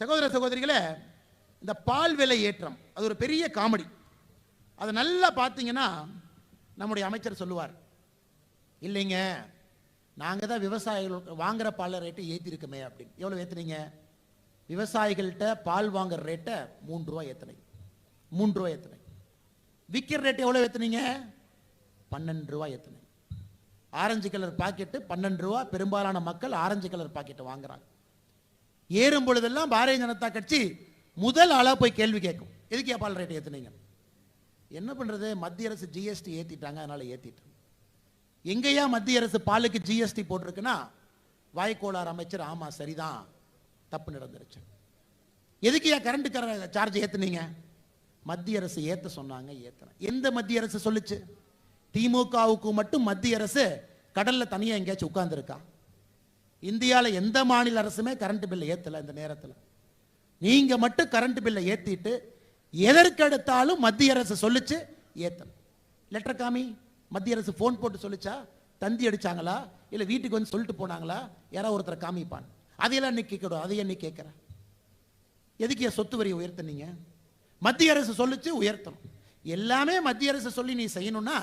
சகோதர சகோதரிகளே இந்த பால் விலை ஏற்றம் அது ஒரு பெரிய காமெடி. அதை நல்லா பார்த்தீங்கன்னா நம்முடைய அமைச்சர் சொல்லுவார் இல்லைங்க நாங்கள் தான் விவசாயிகள் வாங்குகிற பால் ரேட்டை ஏற்றிருக்கோமே அப்படின்னு. எவ்வளோ ஏற்றுனீங்க விவசாயிகள்கிட்ட பால் வாங்குற ரேட்டை மூன்று ரூபா ஏற்றுனை மூன்று ரூபா ஏற்றுனை விற்கிற ரேட்டு எவ்வளோ ஏற்றுனீங்க பன்னெண்டு ரூபா ஏற்றுனை ஆரஞ்சு கலர் பாக்கெட்டு பன்னெண்டு ரூபா. பெரும்பாலான மக்கள் ஆரஞ்சு கலர் பாக்கெட்டு வாங்குறாங்க. ஏறும் பொழுதெல்லாம் பாரதிய ஜனதா கட்சி முதல் ஆளாக போய் கேள்வி கேட்கும். எதுக்கு பால் ரேட் ஏற்றுனீங்க என்ன பண்ணுறது மத்திய அரசு ஜிஎஸ்டி ஏற்றிட்டாங்க அதனால் ஏற்றிட்டு எங்கேயா மத்திய அரசு பாலுக்கு ஜிஎஸ்டி போட்டிருக்குன்னா வாய்க்கோளார் அமைச்சர் ஆமாம் சரிதான். தப்பு நடந்துருச்சு. எதுக்கு ஏன் கரண்ட் சார்ஜ் ஏற்றுனீங்க மத்திய அரசு ஏற்ற சொன்னாங்க ஏத்துறேன் எந்த மத்திய அரசு சொல்லுச்சு? திமுகவுக்கு மட்டும் மத்திய அரசு கடலில் தனியாக எங்கேயாச்சும் உட்காந்துருக்கா இந்தியாவில் எந்த மாநில அரசுமே கரண்ட் பில்லை ஏற்றலை இந்த நேரத்தில். நீங்கள் மட்டும் கரண்ட் பில்லை ஏற்றிட்டு எதற்கெடுத்தாலும் மத்திய அரசு சொல்லிச்சு ஏற்றணும் லெட்டர் காமி மத்திய அரசு ஃபோன் போட்டு சொல்லிச்சா தந்தி அடிச்சாங்களா இல்லை வீட்டுக்கு வந்து சொல்லிட்டு போனாங்களா யாராவது ஒருத்தரை காமிப்பான். அதையெல்லாம் நீ கேட்கணும் அதையே நீ கேட்குற? எதுக்கு என் சொத்து வரியை உயர்த்துனீங்க? மத்திய அரசு சொல்லிச்சு உயர்த்தணும். எல்லாமே மத்திய அரசு சொல்லி நீ செய்யணும்னா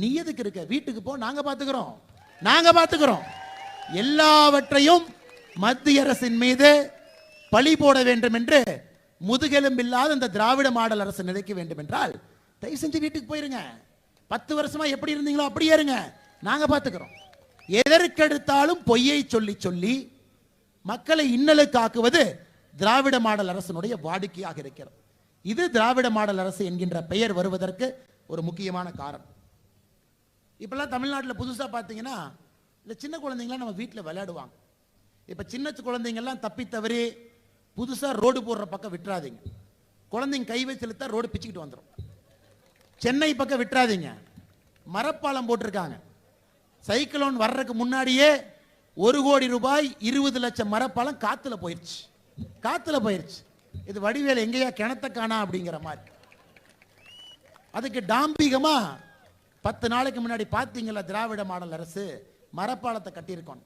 நீ எதுக்கு இருக்க? வீட்டுக்கு போ நாங்கள் பார்த்துக்கிறோம் நாங்கள் பார்த்துக்கிறோம் எல்லாவற்றையும் மத்திய அரசின் மீது பழி போட வேண்டும் என்று முதுகெலும்பில்லாத இந்த திராவிட மாடல் அரசு நினைக்க வேண்டும் என்றால் தயவு செஞ்சு வீட்டுக்கு போயிருங்க. பத்து வருஷமா எப்படி இருந்தீங்களோ அப்படியே இருங்க. நாங்க பாத்துக்கிறோம். எதற்கெடுத்தாலும் பொய்யை சொல்லி சொல்லி மக்களை இன்னலுக்கு ஆக்குவது திராவிட மாடல் அரசனுடைய வாடிக்கையாக இருக்கிறது. இது திராவிட மாடல் அரசு என்கின்ற பெயர் வருவதற்கு ஒரு முக்கியமான காரணம். இப்பெல்லாம் தமிழ்நாட்டில் புதுசாக பார்த்தீங்கன்னா இந்த சின்ன குழந்தைங்களாம் நம்ம வீட்டில் விளையாடுவாங்க. இப்போ சின்ன குழந்தைங்கள்லாம் தப்பி தவறி புதுசாக ரோடு போடுற பக்கம் விட்டுறாதீங்க. குழந்தைங்க கை வச்சு இழுத்தா ரோடு பிச்சுக்கிட்டு வந்துடும் சென்னை பக்கம் விட்டுறாதீங்க. மரப்பாலம் போட்டிருக்காங்க. சைக்கிளோன் வர்றதுக்கு முன்னாடியே ஒரு கோடி ரூபாய் இருபது லட்சம் மரப்பாலம் காத்துல போயிருச்சு. காத்துல போயிருச்சு. இது வடிவேல் எங்கேயா கிணத்த காணா அப்படிங்கிற மாதிரி. அதுக்கு டாம்பிகமாக பத்து நாளைக்கு முன்னாடி பார்த்தீங்களா திராவிட மாடல் அரசு? மரப்பாலத்தை கட்டியிருக்கோம்.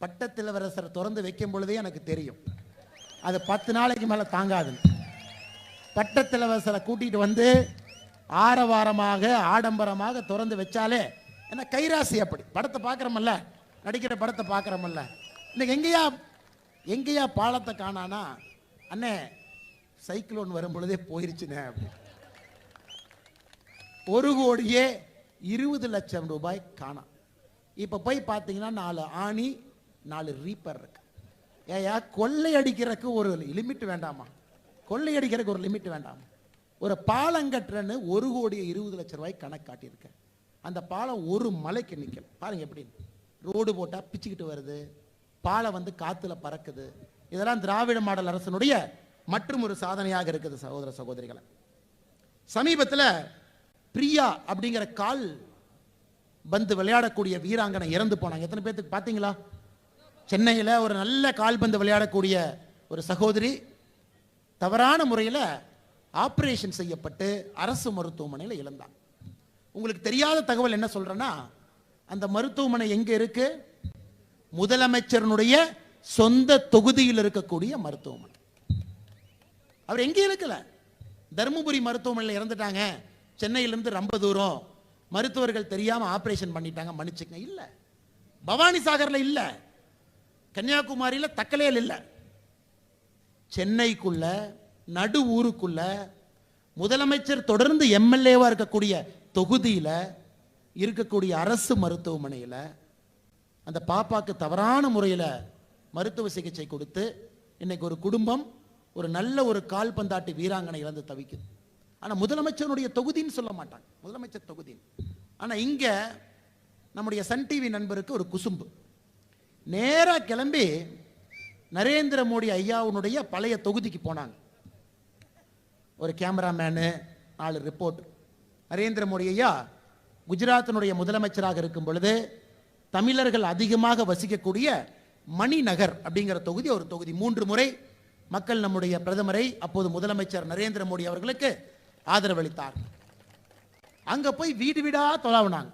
பட்டத்திலவரசர் திறந்து வைக்கும் பொழுதே எனக்கு தெரியும். அது பத்து நாளைக்கு மேலே தாங்காது பட்டத்திலவரசரை கூட்டிகிட்டு வந்து ஆரவாரமாக ஆடம்பரமாக திறந்து வச்சாலே என்ன கைராசி அப்படி. படத்தை பார்க்குறோமல்ல? நடிக்கிற படத்தை பார்க்குறோமல்ல? இன்னைக்கு எங்கேயா எங்கேயா பாலத்தை காணானா? அண்ணே சைக்கிளோன் வரும் பொழுதே போயிருச்சுனே அப்படி. ஒரு கோடியே இருபது லட்சம் ரூபாய் காணாம் இப்போ போய் பார்த்தீங்கன்னா நாலு ஆணி நாலு ரீப்பர் இருக்கு. ஏயா கொள்ளையடிக்கிறதுக்கு ஒரு லிமிட் வேண்டாமா? கொள்ளையடிக்கிறதுக்கு ஒரு லிமிட் வேண்டாமா? ஒரு பாலம் கட்டுறன்னு ஒரு கோடி இருபது லட்சம் ரூபாய் கணக்கு காட்டியிருக்கேன் அந்த பாலம் ஒரு மலைக்கு நிற்கல பாருங்க எப்படி. ரோடு போட்டால் பிச்சுக்கிட்டு வருது. பாலம் வந்து காற்றுல பறக்குது. இதெல்லாம் திராவிட மாடல் அரசனுடைய மற்றும் ஒரு சாதனையாக இருக்குது சகோதர சகோதரிகளை. சமீபத்தில் பிரியா அப்படிங்கிற கால் பந்து விளையாடக்கூடிய வீராங்கனை இறந்து போனாங்க. எத்தனை பேர்த்துக்கு பார்த்தீங்களா சென்னையில் ஒரு நல்ல கால்பந்து விளையாடக்கூடிய ஒரு சகோதரி தவறான முறையில் ஆப்ரேஷன் செய்யப்பட்டு அரசு மருத்துவமனையில் இழந்தாங்க உங்களுக்கு தெரியாத தகவல் என்ன சொல்கிறேன்னா அந்த மருத்துவமனை எங்கே இருக்கு? முதலமைச்சரனுடைய சொந்த தொகுதியில் இருக்கக்கூடிய மருத்துவமனை. அவர் எங்கே இருக்கல. தருமபுரி மருத்துவமனையில் இறந்துட்டாங்க. சென்னையிலிருந்து ரொம்ப தூரம். மருத்துவர்கள் தெரியாமல் ஆப்ரேஷன் பண்ணிட்டாங்க மன்னிச்சுங்க இல்லை. பவானி சாகர்ல இல்லை. கன்னியாகுமரியில தக்கலையில் இல்லை. சென்னைக்குள்ள நடு ஊருக்குள்ள முதலமைச்சர் தொடர்ந்து எம்எல்ஏவாக இருக்கக்கூடிய தொகுதியில இருக்கக்கூடிய அரசு மருத்துவமனையில் அந்த பாப்பாக்கு தவறான முறையில் மருத்துவ சிகிச்சை கொடுத்து இன்னைக்கு ஒரு குடும்பம் ஒரு நல்ல ஒரு கால்பந்தாட்டு வீராங்கனை இழந்து தவிக்குது. ஆனால் முதலமைச்சருடைய தொகுதின்னு சொல்ல மாட்டாங்க. முதலமைச்சர் தொகுதி ஆனால் இங்கே நம்முடைய சன் டிவி நண்பருக்கு ஒரு குசும்பு. நேராக கிளம்பி நரேந்திர மோடி ஐயாவுனுடைய பழைய தொகுதிக்கு போனாங்க. ஒரு கேமராமேனு நாலு ரிப்போர்ட். நரேந்திர மோடி ஐயா குஜராத்தினுடைய முதலமைச்சராக இருக்கும் பொழுது தமிழர்கள் அதிகமாக வசிக்கக்கூடிய மணிநகர் அப்படிங்கிற தொகுதி ஒரு தொகுதி. மூன்று முறை மக்கள் நம்முடைய பிரதமரை அப்போது முதலமைச்சர் நரேந்திர மோடி அவர்களுக்கு ஆதரவளித்தார். அங்க போய் வீடு வீடா தொலாவினாங்க.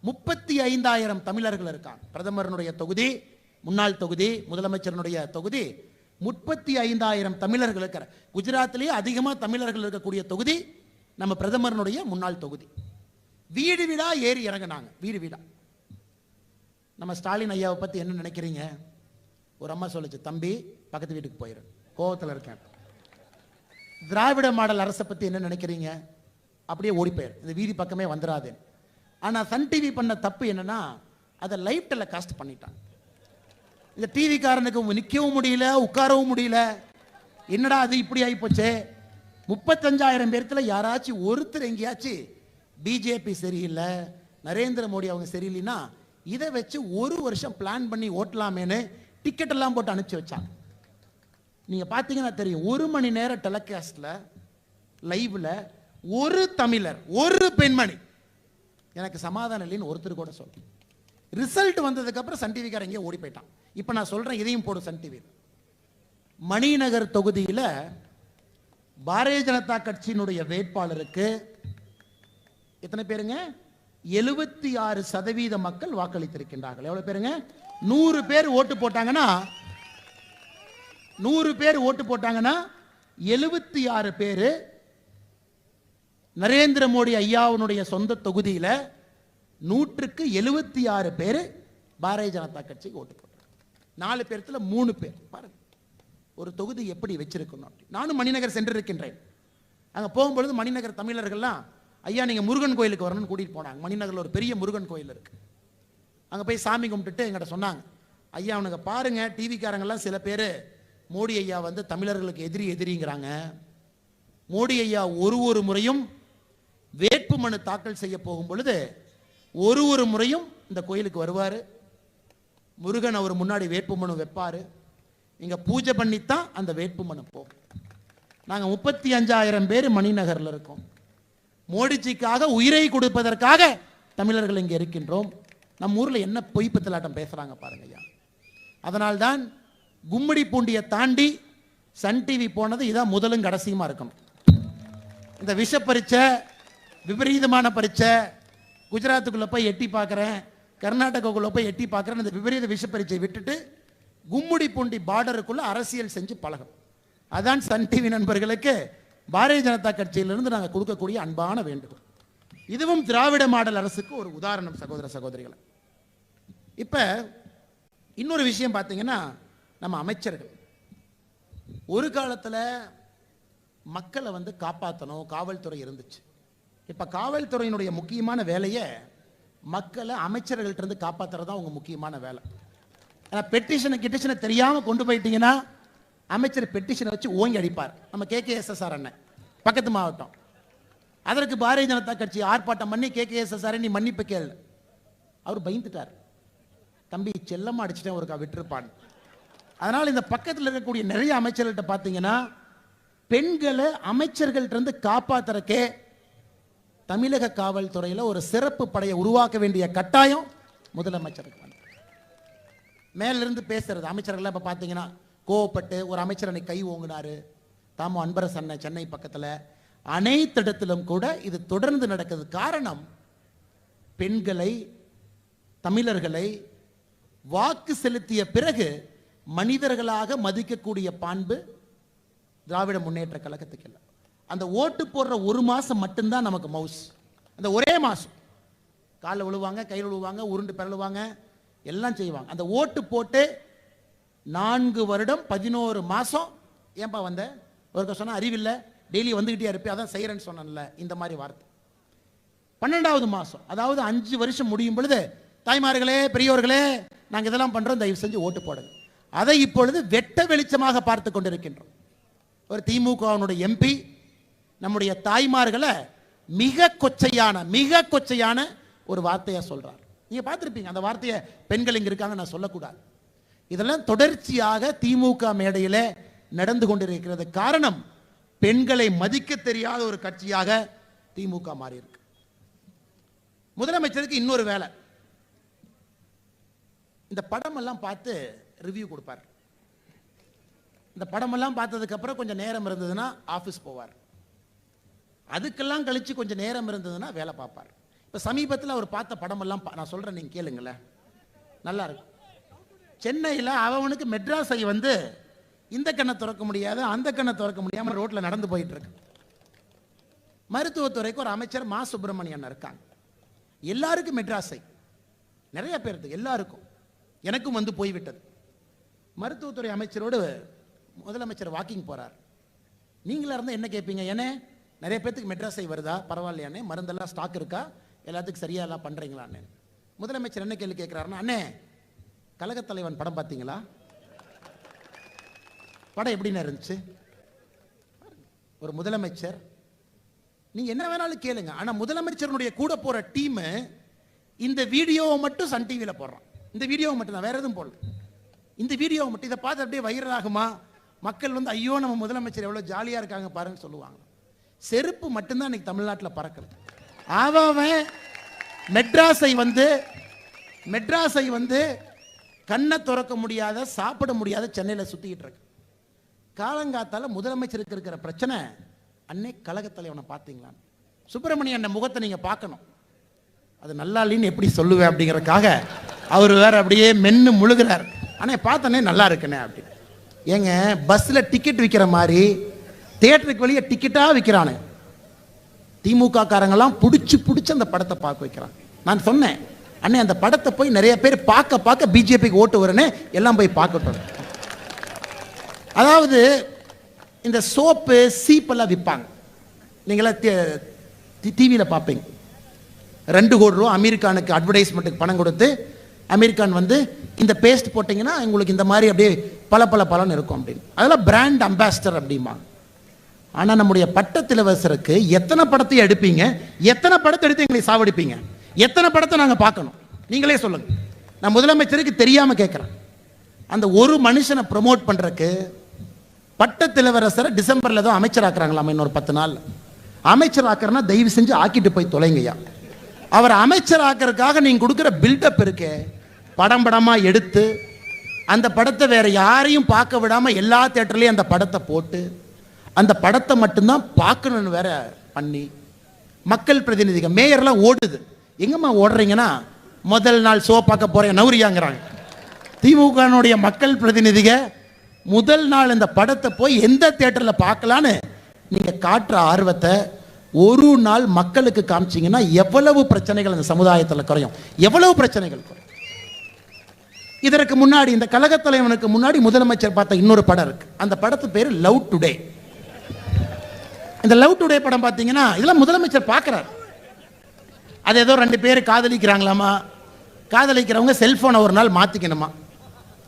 முப்பத்தி ஐந்தாயிரம் தமிழர்கள் இருக்காங்க. பிரதமரனுடைய தொகுதி முன்னாள் தொகுதி முதலமைச்சரனுடைய தொகுதி முப்பத்தி ஐந்தாயிரம் தமிழர்கள் இருக்கிற. குஜராத்திலேயே அதிகமாக தமிழர்கள் இருக்கக்கூடிய தொகுதி நம்ம பிரதமரனுடைய முன்னாள் தொகுதி. வீடு வீடா ஏறி இறங்குனாங்க. வீடு வீடா. நம்ம ஸ்டாலின் ஐயாவை பற்றி என்ன நினைக்கிறீங்க? ஒரு அம்மா சொல்லுச்சு தம்பி பக்கத்து வீட்டுக்கு போயிரு. கோவத்தில் இருக்கேன். திராவிட மாடல் அரசை பற்றி என்ன நினைக்கிறீங்க? அப்படியே ஓடி இந்த வீதி பக்கமே வந்துடாது ஆனால் சன் டிவி பண்ண தப்பு என்னன்னா அதை லைவ் டெலிகாஸ்ட் பண்ணிட்டான் இந்த டிவிக்காரனுக்கு நிற்கவும் முடியல உட்காரவும் முடியல. என்னடா அது இப்படி ஆகிப்போச்சே முப்பத்தஞ்சாயிரம் பேர்த்தில் யாராச்சும் ஒருத்தர் எங்கேயாச்சும் பிஜேபி சரியில்லை நரேந்திர மோடி அவங்க சரியில்லைன்னா இதை வச்சு ஒரு வருஷம் பிளான் பண்ணி ஓட்டலாமேன்னு டிக்கெட் எல்லாம் போட்டு அனுப்பிச்சி வச்சாங்க. நீங்க பார்த்தீங்கன்னா தெரியும் ஒரு மணி நேர டெலிகாஸ்ட்ல லைவ்ல ஒரு தமிழர் ஒரு பெண்மணி. எனக்கு சமாதானம் இல்லைன்னு ஒருத்தர் கூட சொல்ல ரிசல்ட் வந்ததுக்கு அப்புறம் சன் டிவிக்கார எங்கேயோ ஓடி போயிட்டான். இப்போ நான் சொல்றேன் இதையும் போடும் சன் டிவி மணிநகர் தொகுதியில் பாரதிய ஜனதா கட்சியினுடைய வேட்பாளருக்கு எத்தனை பேருங்க? எழுபத்தி ஆறு சதவீத மக்கள் வாக்களித்திருக்கின்றார்கள். எவ்வளவு பேருங்க? நூறு பேர் ஓட்டு போட்டாங்கன்னா நூறு பேர் ஓட்டு போட்டாங்கன்னா எழுபத்தி ஆறு பேர் நரேந்திர மோடி ஐயாவுனுடைய சொந்த தொகுதியில் நூற்றுக்கு எழுபத்தி ஆறு பேர் பாரதிய ஜனதா கட்சிக்கு ஓட்டு போட்டாங்க. நாலு பேர்த்துல மூணு பேர். பாருங்க. ஒரு தொகுதி எப்படி வச்சிருக்கணும் அப்படி. நானும் மணிநகர் சென்றிருக்கின்றேன். அங்கே போகும்பொழுது மணிநகர் தமிழர்கள்லாம் ஐயா நீங்கள் முருகன் கோயிலுக்கு வரணும்னு கூட்டிகிட்டு போனாங்க. மணிநகரில் ஒரு பெரிய முருகன் கோயில் இருக்கு. அங்கே போய் சாமி கும்பிட்டுட்டு எங்கிட்ட சொன்னாங்க. ஐயா அவனுங்க பாருங்க டிவிக்காரங்கெல்லாம் சில பேர் மோடி ஐயா வந்து தமிழர்களுக்கு எதிரி எதிரிங்கிறாங்க. மோடி ஐயா ஒரு ஒரு முறையும் வேட்பு மனு தாக்கல் செய்ய போகும் பொழுது ஒரு ஒரு முறையும் இந்த கோயிலுக்கு வருவார். முருகன் அவர் முன்னாடி வேட்பு மனு வைப்பார். இங்கே பூஜை பண்ணித்தான் அந்த வேட்பு மனு போகும். நாங்கள் முப்பத்தி அஞ்சாயிரம் பேர் மணிநகரில் இருக்கோம். மோடிஜிக்காக உயிரை கொடுப்பதற்காக தமிழர்கள் இங்கே இருக்கின்றோம். நம்ம ஊரில் என்ன பொய் பித்தலாட்டம் பேசுகிறாங்க பாருங்கய்யா அதனால்தான் கும்மிடி பூண்டியை தாண்டி சன் டிவி போனது இதான் முதலும் கடைசியுமா இருக்கணும். இந்த விஷ பரீட்சை விபரீதமான பரீட்சை குஜராத்துக்குள்ளே போய் எட்டி பார்க்குறேன் கர்நாடகாவுக்குள்ளே போய் எட்டி பார்க்குறேன் இந்த விபரீத விஷ பரீட்சை விட்டுட்டு கும்முடி பூண்டி பார்டருக்குள்ளே அரசியல் செஞ்சு பழகும். அதான் சன் டிவி நண்பர்களுக்கு பாரதிய ஜனதா கட்சியிலிருந்து நாங்கள் கொடுக்கக்கூடிய அன்பான வேண்டுகோள். இதுவும் திராவிட மாடல் அரசுக்கு ஒரு உதாரணம் சகோதர சகோதரிகளை. இப்போ இன்னொரு விஷயம் பார்த்தீங்கன்னா நம்ம அமைச்சர்கள். ஒரு காலத்தில் மக்களை வந்து காப்பாற்றணும் காவல்துறை இருந்துச்சு. இப்போ காவல்துறையினுடைய முக்கியமான வேலையை மக்களை அமைச்சர்கள்ட்டருந்து இருந்து காப்பாத்துறது தான் அவங்க முக்கியமான வேலை. ஆனால் பெட்டிஷனை கிட்டிஷனை தெரியாமல் கொண்டு போயிட்டீங்கன்னா அமைச்சர் பெட்டிஷனை வச்சு ஓங்கி அடிப்பார். நம்ம கே கே அண்ணன் பக்கத்து மாவட்டம். அதற்கு பாரதிய ஜனதா கட்சி ஆர்ப்பாட்டம் பண்ணி கே கே நீ மன்னிப்பு கேளு. அவர் பயந்துட்டார். தம்பி செல்லமாக அடிச்சிட்டேன் ஒருக்கா விட்டுருப்பான்னு. அதனால் இந்த பக்கத்தில் இருக்கக்கூடிய நிறைய அமைச்சர்கள்ட்ட பார்த்தீங்கன்னா பெண்களை அமைச்சர்கள்ட்ட இருந்து காப்பாத்துறக்கே தமிழக காவல்துறையில் ஒரு சிறப்பு படையை உருவாக்க வேண்டிய கட்டாயம் முதலமைச்சருக்கு வந்து மேலிருந்து பேசுறது அமைச்சர்கள்லாம் இப்போ பார்த்தீங்கன்னா கோவப்பட்டு ஒரு அமைச்சர் அன்னைக்கு கை ஓங்கினாரு. தாமோ அன்பரசு அண்ணன் சென்னை பக்கத்தில். அனைத்து இடத்திலும் கூட இது தொடர்ந்து நடக்குது. காரணம் பெண்களை தமிழர்களை வாக்கு செலுத்திய பிறகு மனிதர்களாக மதிக்கக்கூடிய பண்பு திராவிட முன்னேற்ற கழகத்துக்கு இல்லை. அந்த ஓட்டு போடுற ஒரு மாதம் மட்டும்தான் நமக்கு மவுஸ். அந்த ஒரே மாதம் காலில் விழுவாங்க கையில் விழுவாங்க உருண்டு பிறழுவாங்க எல்லாம் செய்வாங்க. அந்த ஓட்டு போட்டு நான்கு வருடம் பதினோரு மாதம் ஏன்பா வந்த? ஒருக்க சொன்னால் அறிவில்லை டெய்லி வந்துக்கிட்டே இருப்பேன் அதான் செய்கிறேன்னு சொன்னேன்ல இந்த மாதிரி வார்த்தை. பன்னெண்டாவது மாதம் அதாவது அஞ்சு வருஷம் முடியும் பொழுது தாய்மார்களே பெரியோர்களே நாங்கள் இதெல்லாம் பண்ணுறோம் தயவு செஞ்சு ஓட்டு போடுங்க. அதை இப்பொழுது வெட்ட வெளிச்சமாக பார்த்து கொண்டிருக்கின்றோம். ஒரு திமுகவினுடைய எம்பி நம்முடைய தாய்மார்களை மிக கொச்சையான மிக கொச்சையான ஒரு வார்த்தையாக சொல்றார். நீங்க பார்த்துருப்பீங்க அந்த வார்த்தையை பெண்கள் இங்க இருக்காங்க நான் சொல்லக்கூடாது. இதெல்லாம் தொடர்ச்சியாக திமுக மேடையில நடந்து கொண்டிருக்கிறது. காரணம் பெண்களை மதிக்க தெரியாத ஒரு கட்சியாக திமுக மாறியிருக்கு. முதலமைச்சருக்கு இன்னொரு வேலை. இந்த படமெல்லாம் பார்த்து ரிவ்யூ கொடுப்பார். இந்த படமெல்லாம் பார்த்ததுக்கப்புறம் கொஞ்சம் நேரம் இருந்ததுன்னா ஆஃபீஸ் போவார். அதுக்கெல்லாம் கழிச்சு கொஞ்சம் நேரம் இருந்ததுன்னா வேலை பார்ப்பார். இப்போ சமீபத்தில் அவர் பார்த்த படமெல்லாம் பா- நான் சொல்கிறேன் நீங்கள் கேளுங்களேன். நல்லா இருக்கும். சென்னையில் அவனுக்கு மெட்ராஸை வந்து இந்த கண்ணை திறக்க முடியாது அந்த கண்ணை திறக்க முடியாமல் ரோட்டில் நடந்து போயிட்டுருக்கு மருத்துவத்துறைக்கு ஒரு அமைச்சர் மா சுப்பிரமணியன் இருக்காங்க. எல்லாருக்கும் மெட்ராஸை நிறைய பேருக்கு எல்லாருக்கும். எனக்கும் வந்து போய்விட்டது. மருத்துவத்துறை அமைச்சரோடு முதலமைச்சர் வாக்கிங் போகிறார் நீங்களாக இருந்தால் என்ன கேட்பீங்க ஏனே நிறைய பேர்த்துக்கு மெட்ராஸை வருதா? பரவாயில்லையானே. மருந்தெல்லாம் ஸ்டாக் இருக்கா? எல்லாத்துக்கும் சரியாக எல்லாம் பண்ணுறீங்களான்னு முதலமைச்சர் என்ன கேள்வி கேட்குறாருன்னா அண்ணே கழகத் தலைவன் படம் பார்த்தீங்களா? படம் எப்படின்னு இருந்துச்சு? ஒரு முதலமைச்சர். நீங்கள் என்ன வேணாலும் கேளுங்க. ஆனால் முதலமைச்சருடைய கூட போகிற டீமு இந்த வீடியோவை மட்டும் சன் டிவியில் போடுறான். இந்த வீடியோவை மட்டும் தான் வேற எதுவும் போடல. இந்த வீடியோ மட்டும் இதை பார்த்து அப்படியே வைரல் ஆகுமா மக்கள் வந்து ஐயோ நம்ம முதலமைச்சர் எவ்வளோ ஜாலியாக இருக்காங்க பாருன்னு சொல்லுவாங்க. செருப்பு மட்டும்தான் இன்னைக்கு தமிழ்நாட்டில் பறக்கிறது அவன் மெட்ராஸை வந்து மெட்ராஸை வந்து கண்ணை துறக்க முடியாத சாப்பிட முடியாத சென்னையில் சுற்றிக்கிட்டு இருக்கு. காலங்காத்தால் முதலமைச்சருக்கு இருக்கிற பிரச்சனை அன்னை கழகத்தலைவனை பார்த்தீங்களா? சுப்பிரமணியன் முகத்தை நீங்கள் பார்க்கணும். அது நல்லா இல்லைன்னு எப்படி சொல்லுவேன் அப்படிங்கிறதுக்காக அவர் வேற அப்படியே மென்று முழுகிறார். அண்ணே பார்த்தனே நல்லா இருக்குண்ணே அப்படின்னு ஏங்க பஸ்ஸில் டிக்கெட் விற்கிற மாதிரி தியேட்டருக்கு வெளியே டிக்கெட்டாக விற்கிறானே திமுக காரங்கெல்லாம் பிடிச்சி பிடிச்சி அந்த படத்தை பார்க்க வைக்கிறான் நான் சொன்னேன் அண்ணே அந்த படத்தை போய் நிறைய பேர் பார்க்க பார்க்க பிஜேபிக்கு ஓட்டு வரனே எல்லாம் போய் பார்க்கட்டும் அதாவது இந்த சோப்பு சீப்பெல்லாம் விற்பாங்க. நீங்களாம் டிவியில் பார்ப்பீங்க. ரெண்டு கோடி ரூபா அமெரிக்கானுக்கு அட்வர்டைஸ்மெண்ட்டுக்கு பணம் கொடுத்து அமெரிக்கான் வந்து இந்த பேஸ்ட் போட்டிங்கன்னா உங்களுக்கு இந்த மாதிரி அப்படியே பல பல பலன் இருக்கும் அப்படின்னு. அதெல்லாம் பிராண்ட் அம்பாசிடர் அப்படிமா ஆனால் நம்முடைய பட்டத்திலவசருக்கு எத்தனை படத்தை எடுப்பீங்க? எத்தனை படத்தை எடுத்து எங்களை சாவடிப்பீங்க? எத்தனை படத்தை நாங்கள் பார்க்கணும்? நீங்களே சொல்லுங்கள் நான் முதலமைச்சருக்கு தெரியாமல் கேட்குறேன் அந்த ஒரு மனுஷனை ப்ரமோட் பண்ணுறக்கு பட்டத்திலவரசரை டிசம்பரில் தான் அமைச்சராக்குறாங்களாம் இன்னொரு பத்து நாள் அமைச்சர் ஆக்குறனா தயவு செஞ்சு ஆக்கிட்டு போய் தொலைங்கய்யா. அவர் அமைச்சர் ஆக்கிறதுக்காக நீங்கள் கொடுக்குற பில்டப் இருக்கே. படம் படமாக எடுத்து அந்த படத்தை வேற யாரையும் பார்க்க விடாமல் எல்லா தேட்டர்லேயும் அந்த படத்தை போட்டு அந்த படத்தை மட்டும்தான் பார்க்கணும்னு வேற பண்ணி மக்கள் பிரதிநிதிகள் மேயர்லாம் ஓடுது. எங்கம்மா ஓடுறீங்கன்னா முதல் நாள் ஷோ பார்க்க போகிறேன் நௌரியாங்கிறாங்க. திமுகனுடைய மக்கள் பிரதிநிதிக முதல் நாள் இந்த படத்தை போய் எந்த தேட்டரில் பார்க்கலான்னு நீங்கள் காட்டுற ஆர்வத்தை ஒரு நாள் மக்களுக்கு காமிச்சீங்கன்னா எவ்வளவு பிரச்சனைகள் அந்த சமுதாயத்தில் குறையும். எவ்வளவு பிரச்சனைகள் குறையும். இதற்கு முன்னாடி இந்த கழகத் தலைவனுக்கு முன்னாடி முதலமைச்சர் பார்த்த இன்னொரு படம் இருக்கு. அந்த படத்து பேர் லவ் டுடே இந்த லவ் டுடே படம் பார்த்தீங்கன்னா இதெல்லாம் முதலமைச்சர் பார்க்குறாரு. அது ஏதோ ரெண்டு பேர் காதலிக்கிறாங்களாமா? காதலிக்கிறவங்க செல்ஃபோனை ஒரு நாள் மாற்றிக்கணுமா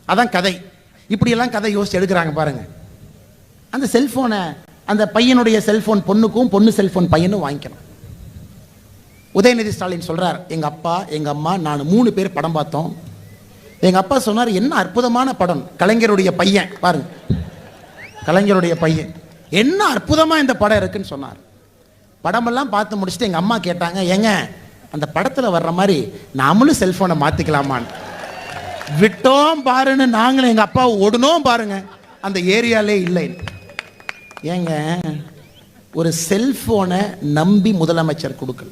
அதான் கதை. இப்படியெல்லாம் கதை யோசிச்சு எடுக்கிறாங்க பாருங்க. அந்த செல்ஃபோனை அந்த பையனுடைய செல்ஃபோன் பொண்ணுக்கும் பொண்ணு செல்ஃபோன் பையனும் வாங்கிக்கணும். உதயநிதி ஸ்டாலின் சொல்கிறார் எங்கள் அப்பா எங்கள் அம்மா நான் மூணு பேர் படம் பார்த்தோம். எங்கள் அப்பா சொன்னார் என்ன அற்புதமான படம் கலைஞருடைய பையன். பாருங்க. கலைஞருடைய பையன். என்ன அற்புதமாக இந்த படம் இருக்குன்னு சொன்னார். படமெல்லாம் பார்த்து முடிச்சுட்டு எங்கள் அம்மா கேட்டாங்க ஏங்க அந்த படத்தில் வர்ற மாதிரி நாமளும் செல்ஃபோனை மாற்றிக்கலாமான்னு விட்டோம் பாருன்னு நாங்களும் எங்கள் அப்பா ஓடணும் பாருங்க. அந்த ஏரியாலே இல்லை ஏங்க ஒரு செல்ஃபோனை நம்பி முதலமைச்சர் கொடுக்கல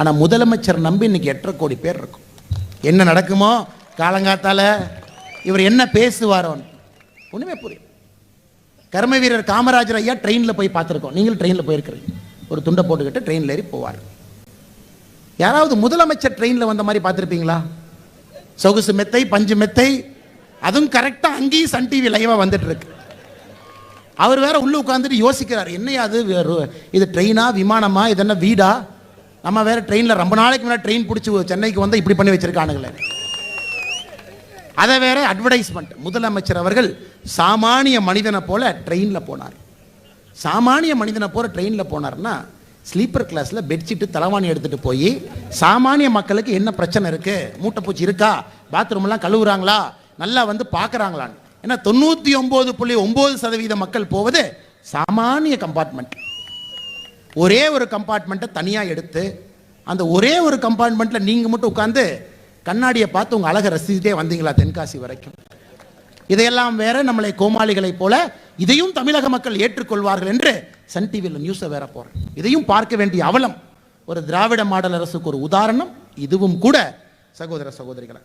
ஆனால் முதலமைச்சர் நம்பி இன்னைக்கு எட்டரை கோடி பேர் இருக்கும். என்ன நடக்குமோ காலங்காத்தால இவர் என்ன பேசுவாரோன்னு? ஒண்ணுமே புரியும் கர்ம வீரர் காமராஜர் ஐயா ட்ரெயினில் போய் பார்த்துருக்கோம். நீங்களும் ட்ரெயினில் போயிருக்கிறீங்க. ஒரு துண்டை போட்டுக்கிட்டு ட்ரெயினில் ஏறி போவார். யாராவது முதலமைச்சர் ட்ரெயினில் வந்த மாதிரி பார்த்துருப்பீங்களா? சொகுசு மெத்தை பஞ்சு மெத்தை அதுவும் கரெக்டாக அங்கேயும் சன் டிவி லைவாக வந்துட்டு இருக்கு அவர் வேற உள்ள உட்காந்துட்டு யோசிக்கிறார் என்னையா அது? வேறு- இது ட்ரெயினா விமானமா? இது என்ன வீடா? நம்ம வேற ட்ரெயினில் ரொம்ப நாளைக்கு முன்னாடி ட்ரெயின் பிடிச்சி சென்னைக்கு வந்தால் இப்படி பண்ணி வச்சிருக்கானுங்களே. அதை வேற அட்வர்டைஸ்மெண்ட் முதலமைச்சர் அவர்கள் சாமானிய மனிதனை போல ட்ரெயினில் போனார். சாமானிய மனிதனை போல ட்ரெயினில் போனார்னா ஸ்லீப்பர் கிளாஸில் பெட்ஷீட்டு தலைவாணி எடுத்துகிட்டு போய் சாமானிய மக்களுக்கு என்ன பிரச்சனை இருக்குது மூட்டைப்பூச்சி இருக்கா? பாத்ரூம்லாம் கழுவுறாங்களா? நல்லா வந்து பார்க்குறாங்களான்னு ஏன்னா தொண்ணூற்றி ஒம்பது புள்ளி ஒம்பது சதவீத மக்கள் போவது சாமானிய கம்பார்ட்மெண்ட் ஒரே ஒரு கம்பார்ட்மெண்ட்டை தனியாக எடுத்து அந்த ஒரே ஒரு கம்பார்ட்மெண்ட்டில் நீங்கள் மட்டும் உட்காந்து கண்ணாடியை பார்த்து உங்கள் அழகை ரசிச்சுட்டே வந்தீங்களா தென்காசி வரைக்கும்? இதையெல்லாம் வேற நம்மளை கோமாளிகளைப் போல இதையும் தமிழக மக்கள் ஏற்றுக்கொள்வார்கள் என்று சன் டிவியில் நியூஸை வேற போகிறேன் இதையும் பார்க்க வேண்டிய அவலம் ஒரு திராவிட மாடல் அரசுக்கு ஒரு உதாரணம் இதுவும் கூட சகோதர சகோதரிகளை.